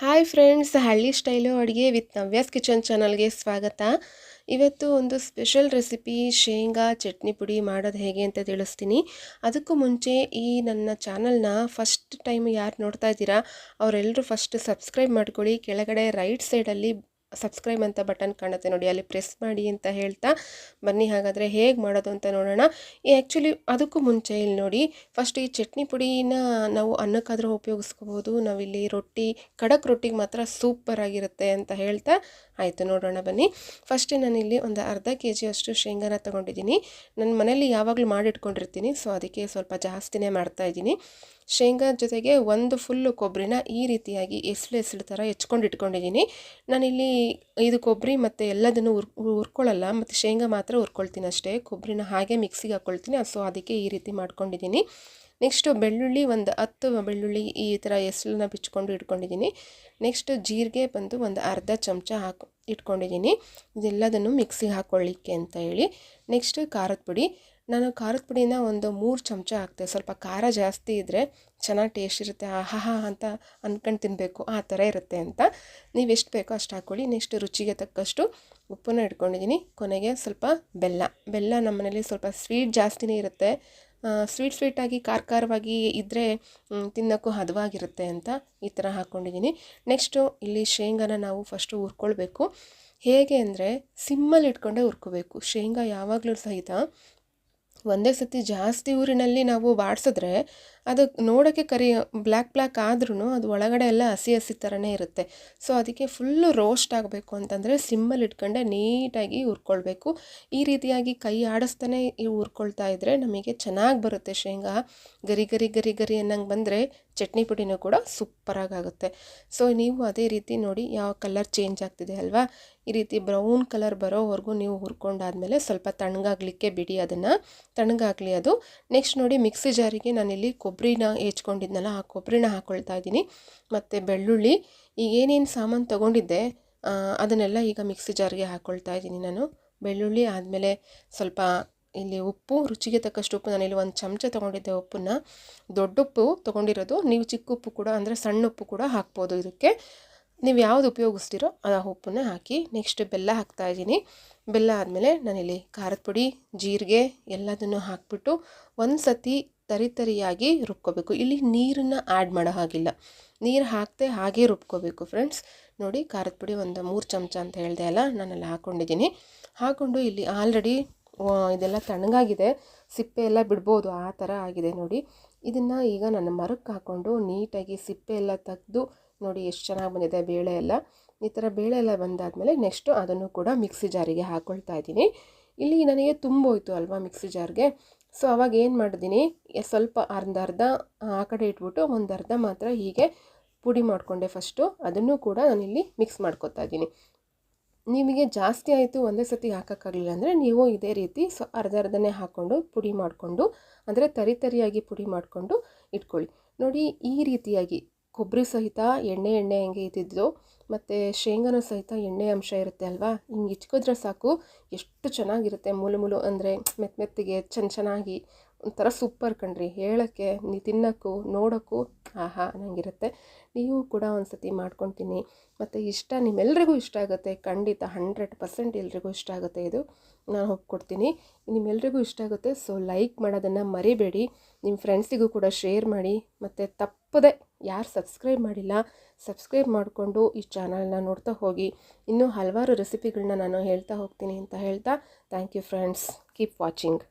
Hi friends ಹಳ್ಳಿ style ಅಡುಗೆ with Navya's kitchen ಚಾನಲ್ಗೆ ಸ್ವಾಗತ. ಇವತ್ತು ಒಂದು ಸ್ಪೆಷಲ್ ರೆಸಿಪಿ ಶೇಂಗಾ ಚಟ್ನಿ ಪುಡಿ ಮಾಡೋದು ಹೇಗೆ ಅಂತ ತಿಳಿಸ್ತೀನಿ. ಅದಕ್ಕೂ ಮುಂಚೆ ಈ ನನ್ನ ಚಾನಲ್ನ ಫಸ್ಟ್ ಟೈಮ್ ಯಾರು ನೋಡ್ತಾ ಇದ್ದೀರಾ ಅವರೆಲ್ಲರೂ ಫಸ್ಟ್ ಸಬ್ಸ್ಕ್ರೈಬ್ ಮಾಡ್ಕೊಳ್ಳಿ. ಕೆಳಗಡೆ ರೈಟ್ ಸೈಡಲ್ಲಿ ಸಬ್ಸ್ಕ್ರೈಬ್ ಅಂತ ಬಟನ್ ಕಾಣುತ್ತೆ ನೋಡಿ, ಅಲ್ಲಿ ಪ್ರೆಸ್ ಮಾಡಿ ಅಂತ ಹೇಳ್ತಾ ಬನ್ನಿ, ಹಾಗಾದರೆ ಹೇಗೆ ಮಾಡೋದು ಅಂತ ನೋಡೋಣ. ಈ ಆ್ಯಕ್ಚುಲಿ ಅದಕ್ಕೂ ಮುಂಚೆ ಇಲ್ಲಿ ನೋಡಿ ಫಸ್ಟ್ ಈ ಚಟ್ನಿ ಪುಡಿನ ನಾವು ಅನ್ನಕ್ಕಾದರೂ ಉಪಯೋಗಿಸ್ಕೋಬೋದು. ನಾವಿಲ್ಲಿ ರೊಟ್ಟಿ, ಖಡಕ್ ರೊಟ್ಟಿಗೆ ಮಾತ್ರ ಸೂಪರ್ ಆಗಿರುತ್ತೆ ಅಂತ ಹೇಳ್ತಾ ಆಯಿತು, ನೋಡೋಣ ಬನ್ನಿ. ಫಸ್ಟ್ ನಾನಿಲ್ಲಿ ಒಂದು ಅರ್ಧ ಕೆ ಜಿ ಅಷ್ಟು ಶೇಂಗಾನ ತೊಗೊಂಡಿದ್ದೀನಿ. ನನ್ನ ಮನೇಲಿ ಯಾವಾಗಲೂ ಮಾಡಿಟ್ಕೊಂಡಿರ್ತೀನಿ ಸೊ ಅದಕ್ಕೆ ಸ್ವಲ್ಪ ಜಾಸ್ತಿನೇ ಮಾಡ್ತಾಯಿದ್ದೀನಿ ಶೇಂಗಾ ಜೊತೆಗೆ ಒಂದು ಫುಲ್ಲು ಕೊಬ್ಬರಿನ ಈ ರೀತಿಯಾಗಿ ಎಸಳು ಎಸಳು ಥರ ಹೆಚ್ಕೊಂಡು ಇಟ್ಕೊಂಡಿದ್ದೀನಿ. ನಾನಿಲ್ಲಿ ಇದು ಕೊಬ್ಬರಿ ಮತ್ತು ಎಲ್ಲದನ್ನು ಉರ್, ಹುರ್ಕೊಳ್ಳಲ್ಲ, ಮತ್ತು ಶೇಂಗಾ ಮಾತ್ರ ಹುರ್ಕೊಳ್ತೀನಿ ಅಷ್ಟೇ. ಕೊಬ್ಬರಿನ ಹಾಗೆ ಮಿಕ್ಸಿಗೆ ಹಾಕ್ಕೊಳ್ತೀನಿ ಸೊ ಅದಕ್ಕೆ ಈ ರೀತಿ ಮಾಡ್ಕೊಂಡಿದ್ದೀನಿ. ನೆಕ್ಸ್ಟು ಬೆಳ್ಳುಳ್ಳಿ ಒಂದು ಹತ್ತು ಬೆಳ್ಳುಳ್ಳಿ ಈ ಥರ ಎಸಳನ್ನ ಬಿಚ್ಕೊಂಡು ಇಟ್ಕೊಂಡಿದ್ದೀನಿ. ನೆಕ್ಸ್ಟ್ ಜೀರಿಗೆ ಬಂದು ಒಂದು ಅರ್ಧ ಚಮಚ ಹಾಕಿ, ಇಟ್ಕೊಂಡಿದ್ದೀನಿ. ಇದೆಲ್ಲದನ್ನು ಮಿಕ್ಸಿಗೆ ಹಾಕ್ಕೊಳ್ಳಿಕ್ಕೆ ಅಂತ ಹೇಳಿ. ನೆಕ್ಸ್ಟ್ ಖಾರದ ಪುಡಿ. ನಾನು ಖಾರದ ಪುಡಿನ ಒಂದು ಮೂರು ಚಮಚ ಹಾಕ್ತೆ. ಸ್ವಲ್ಪ ಖಾರ ಜಾಸ್ತಿ ಇದ್ದರೆ ಚೆನ್ನಾಗಿ ಟೇಸ್ಟ್ ಇರುತ್ತೆ. ಆಹಾ ಅಂತ ಅಂದ್ಕೊಂಡು ತಿನ್ನಬೇಕು ಆ ಥರ ಇರುತ್ತೆ ಅಂತ. ನೀವು ಎಷ್ಟು ಬೇಕೋ ಅಷ್ಟು ಹಾಕ್ಕೊಳ್ಳಿ ನೆಕ್ಸ್ಟ್ ರುಚಿಗೆ ತಕ್ಕಷ್ಟು ಉಪ್ಪನ್ನು ಇಟ್ಕೊಂಡಿದ್ದೀನಿ ಕೊನೆಗೆ ಸ್ವಲ್ಪ ಬೆಲ್ಲ. ಬೆಲ್ಲ ನಮ್ಮ ಮನೇಲಿ ಸ್ವಲ್ಪ ಸ್ವೀಟ್ ಜಾಸ್ತಿನೇ ಇರುತ್ತೆ. ಸ್ವೀಟ್ ಸ್ವೀಟಾಗಿ ಖಾರ ಖಾರವಾಗಿ ಇದ್ದರೆ ತಿನ್ನೋಕ್ಕೂ ಹದವಾಗಿರುತ್ತೆ ಅಂತ ಈ ಥರ ಹಾಕ್ಕೊಂಡಿದ್ದೀನಿ ನೆಕ್ಸ್ಟು ಇಲ್ಲಿ ಶೇಂಗಾನ ನಾವು ಫಸ್ಟು ಹುರ್ಕೊಳ್ಬೇಕು. ಹೇಗೆ ಅಂದರೆ ಸಿಮ್ಮಲ್ಲಿ ಇಟ್ಕೊಂಡೇ ಹುರ್ಕೋಬೇಕು. ಶೇಂಗಾ ಯಾವಾಗಲೂ ಸಹಿತ ಒಂದೇ ಸತಿ ಜಾಸ್ತಿ ಊರಿನಲ್ಲಿ ನಾವು ಬಾಡಿಸಿದ್ರೆ ಅದು ನೋಡೋಕ್ಕೆ ಕರಿ, ಬ್ಲ್ಯಾಕ್ ಬ್ಲ್ಯಾಕ್ ಆದ್ರೂ ಅದು ಒಳಗಡೆ ಎಲ್ಲ ಹಸಿ ಹಸಿ ಥರನೇ ಇರುತ್ತೆ. ಸೊ, ಅದಕ್ಕೆ ಫುಲ್ಲು ರೋಸ್ಟ್ ಆಗಬೇಕು ಅಂತಂದರೆ ಸಿಮ್ಮಲ್ಲಿ ಇಟ್ಕೊಂಡೆ ನೀಟಾಗಿ ಹುರ್ಕೊಳ್ಬೇಕು. ಈ ರೀತಿಯಾಗಿ ಕೈ ಆಡಿಸ್ತಾನೆ ಹುರ್ಕೊಳ್ತಾ ಇದ್ದರೆ ನಮಗೆ ಚೆನ್ನಾಗಿ ಬರುತ್ತೆ. ಶೇಂಗಾ ಗರಿ ಗರಿ ಗರಿ ಗರಿ ಅನ್ನಂಗೆ ಬಂದರೆ ಚಟ್ನಿ ಪುಡಿನೂ ಕೂಡ ಸೂಪರಾಗಿ ಆಗುತ್ತೆ ಸೊ, ನೀವು ಅದೇ ರೀತಿ ನೋಡಿ ಯಾವ ಕಲರ್ ಚೇಂಜ್ ಆಗ್ತಿದೆ ಅಲ್ವಾ? ಈ ರೀತಿ ಬ್ರೌನ್ ಕಲರ್ ಬರೋವರೆಗೂ ನೀವು ಹುರ್ಕೊಂಡಾದ್ಮೇಲೆ ಸ್ವಲ್ಪ ತಣ್ಣಗಾಗಲಿಕ್ಕೆ ಬಿಡಿ ಅದನ್ನು. ತಣ್ಣಗಾಗಲಿ ಅದು. ನೆಕ್ಸ್ಟ್ ನೋಡಿ ಮಿಕ್ಸಿ ಜಾರಿಗೆ ನಾನಿಲ್ಲಿ ಕೊಬ್ಬರಿನ ಹೆಚ್ಕೊಂಡಿದ್ನಲ್ಲ ಆ ಕೊಬ್ಬರಿನ ಹಾಕ್ಕೊಳ್ತಾ ಇದ್ದೀನಿ. ಮತ್ತು ಬೆಳ್ಳುಳ್ಳಿ, ಈಗ ಏನೇನು ಸಾಮಾನು ತೊಗೊಂಡಿದ್ದೆ ಅದನ್ನೆಲ್ಲ ಈಗ ಮಿಕ್ಸಿ ಜಾರ್ಗೆ ಹಾಕ್ಕೊಳ್ತಾ ಇದ್ದೀನಿ ನಾನು. ಬೆಳ್ಳುಳ್ಳಿ ಆದಮೇಲೆ ಸ್ವಲ್ಪ ಇಲ್ಲಿ ಉಪ್ಪು, ರುಚಿಗೆ ತಕ್ಕಷ್ಟು ಉಪ್ಪು, ನಾನಿಲ್ಲಿ ಒಂದು ಚಮಚ ತೊಗೊಂಡಿದ್ದೆ ಉಪ್ಪನ್ನ. ದೊಡ್ಡ ಉಪ್ಪು ತೊಗೊಂಡಿರೋದು, ನೀವು ಚಿಕ್ಕ ಉಪ್ಪು ಕೂಡ, ಅಂದರೆ ಸಣ್ಣ ಉಪ್ಪು ಕೂಡ ಹಾಕ್ಬೋದು ಇದಕ್ಕೆ. ನೀವು ಯಾವುದು ಉಪಯೋಗಿಸ್ತೀರೋ ಆ ಉಪ್ಪನ್ನ ಹಾಕಿ ನೆಕ್ಸ್ಟ್ ಬೆಲ್ಲ ಹಾಕ್ತಾ ಇದ್ದೀನಿ. ಬೆಲ್ಲ ಆದಮೇಲೆ ನಾನಿಲ್ಲಿ ಖಾರದ ಪುಡಿ, ಜೀರಿಗೆ ಎಲ್ಲದನ್ನು ಹಾಕ್ಬಿಟ್ಟು ಒಂದು ಸತಿ ತರಿ ತರಿಯಾಗಿ ರುಬ್ಕೋಬೇಕು. ಇಲ್ಲಿ ನೀರನ್ನು ಆ್ಯಡ್ ಮಾಡೋ ಹಾಗಿಲ್ಲ. ನೀರು ಹಾಕದೆ ಹಾಗೆ ರುಬ್ಕೋಬೇಕು ಫ್ರೆಂಡ್ಸ್ ನೋಡಿ ಖಾರದ ಪುಡಿ ಒಂದು ಮೂರು ಚಮಚ ಅಂತ ಹೇಳಿದೆ ಅಲ್ಲ, ನಾನಲ್ಲಿ ಹಾಕ್ಕೊಂಡಿದ್ದೀನಿ ಹಾಕ್ಕೊಂಡು ಇಲ್ಲಿ ಆಲ್ರೆಡಿ ಇದೆಲ್ಲ ತಣ್ಣಗಾಗಿದೆ. ಸಿಪ್ಪೆ ಎಲ್ಲ ಬಿಡ್ಬೋದು, ಆ ಥರ ಆಗಿದೆ ನೋಡಿ. ಇದನ್ನು ಈಗ ನಾನು ಮರಕ್ಕೆ ಹಾಕ್ಕೊಂಡು ನೀಟಾಗಿ ಸಿಪ್ಪೆ ಎಲ್ಲ ತೆಗೆದು ನೋಡಿ ಎಷ್ಟು ಚೆನ್ನಾಗಿ ಬಂದಿದೆ ಬೇಳೆ ಎಲ್ಲ. ಈ ಥರ ಬೇಳೆ ಎಲ್ಲ ಬಂದಾದಮೇಲೆ ನೆಕ್ಸ್ಟು ಅದನ್ನು ಕೂಡ ಮಿಕ್ಸಿ ಜಾರಿಗೆ ಹಾಕ್ಕೊಳ್ತಾ ಇದ್ದೀನಿ. ಇಲ್ಲಿ ನನಗೆ ತುಂಬೋಯ್ತು ಅಲ್ವಾ ಮಿಕ್ಸಿ ಜಾರ್ಗೆ. ಸೊ, ಅವಾಗ ಏನು ಮಾಡಿದ್ದೀನಿ ಸ್ವಲ್ಪ ಅರ್ಧ ಅರ್ಧ, ಆ ಕಡೆ ಇಟ್ಬಿಟ್ಟು ಒಂದು ಅರ್ಧ ಮಾತ್ರ ಹೀಗೆ ಪುಡಿ ಮಾಡಿಕೊಂಡೆ ಫಸ್ಟು. ಅದನ್ನು ಕೂಡ ನಾನಿಲ್ಲಿ ಮಿಕ್ಸ್ ಮಾಡ್ಕೊತಾ ಇದ್ದೀನಿ. ನಿಮಗೆ ಜಾಸ್ತಿ ಆಯಿತು ಒಂದೇ ಸತಿ ಹಾಕೋಕ್ಕಾಗಲಿಲ್ಲ ಅಂದರೆ ನೀವು ಇದೇ ರೀತಿ ಸೊ, ಅರ್ಧ, ಅರ್ಧನೇ ಹಾಕ್ಕೊಂಡು ಪುಡಿ ಮಾಡಿಕೊಂಡು, ಅಂದರೆ ತರಿ ತರಿಯಾಗಿ ಪುಡಿ ಮಾಡಿಕೊಂಡು ಇಟ್ಕೊಳ್ಳಿ. ನೋಡಿ, ಈ ರೀತಿಯಾಗಿ ಕೊಬ್ಬರಿ ಸಹಿತ ಎಣ್ಣೆ ಎಣ್ಣೆ ಹೆಂಗೆ ಇದ್ದಿದ್ದು. ಮತ್ತು ಶೇಂಗಾನೂ ಸಹಿತ ಎಣ್ಣೆ ಅಂಶ ಇರುತ್ತೆ ಅಲ್ವಾ? ಹಿಂಗೆ ಇಚ್ಕಿದ್ರೆ ಸಾಕು, ಎಷ್ಟು ಚೆನ್ನಾಗಿರುತ್ತೆ ಮುಲು ಮುಲು ಅಂದರೆ ಮೆತ್ತ ಮೆತ್ತಿಗೆ ಚೆನ್ನ ಚೆನ್ನಾಗಿ ಒಂಥರ ಸೂಪರ್ ಕಣ್ರಿ. ಹೇಳೋಕ್ಕೆ, ನೀ ತಿನ್ನೋಕ್ಕೂ, ನೋಡೋಕ್ಕೂ, ಆಹಾ ಅನ್ನಂಗಿರುತ್ತೆ ನೀವು ಕೂಡ ಒಂದು ಸತಿ ಮಾಡ್ಕೊತೀನಿ. ಮತ್ತು ಇಷ್ಟ, ನಿಮ್ಮೆಲ್ರಿಗೂ ಇಷ್ಟ ಆಗುತ್ತೆ. ಖಂಡಿತ ಹಂಡ್ರೆಡ್ ಪರ್ಸೆಂಟ್ ಎಲ್ರಿಗೂ ಇಷ್ಟ ಆಗುತ್ತೆ ಇದು. ನಾನು ಒಪ್ಕೊಡ್ತೀನಿ ನಿಮ್ಮೆಲ್ರಿಗೂ ಇಷ್ಟ ಆಗುತ್ತೆ, ಸೊ ಲೈಕ್ ಮಾಡೋದನ್ನು ಮರಿಬೇಡಿ. ನಿಮ್ಮ ಫ್ರೆಂಡ್ಸಿಗೂ ಕೂಡ ಶೇರ್ ಮಾಡಿ. ಮತ್ತು ತಪ್ಪದೆ ಯಾರು ಸಬ್ಸ್ಕ್ರೈಬ್ ಮಾಡಿಲ್ಲ ಸಬ್ಸ್ಕ್ರೈಬ್ ಮಾಡಿಕೊಂಡು ಈ ಚಾನಲ್ನ ನೋಡ್ತಾ ಹೋಗಿ. ಇನ್ನೂ ಹಲವಾರು ರೆಸಿಪಿಗಳನ್ನ ನಾನು ಹೇಳ್ತಾ ಹೋಗ್ತೀನಿ ಅಂತ ಹೇಳ್ತಾ thank you friends keep watching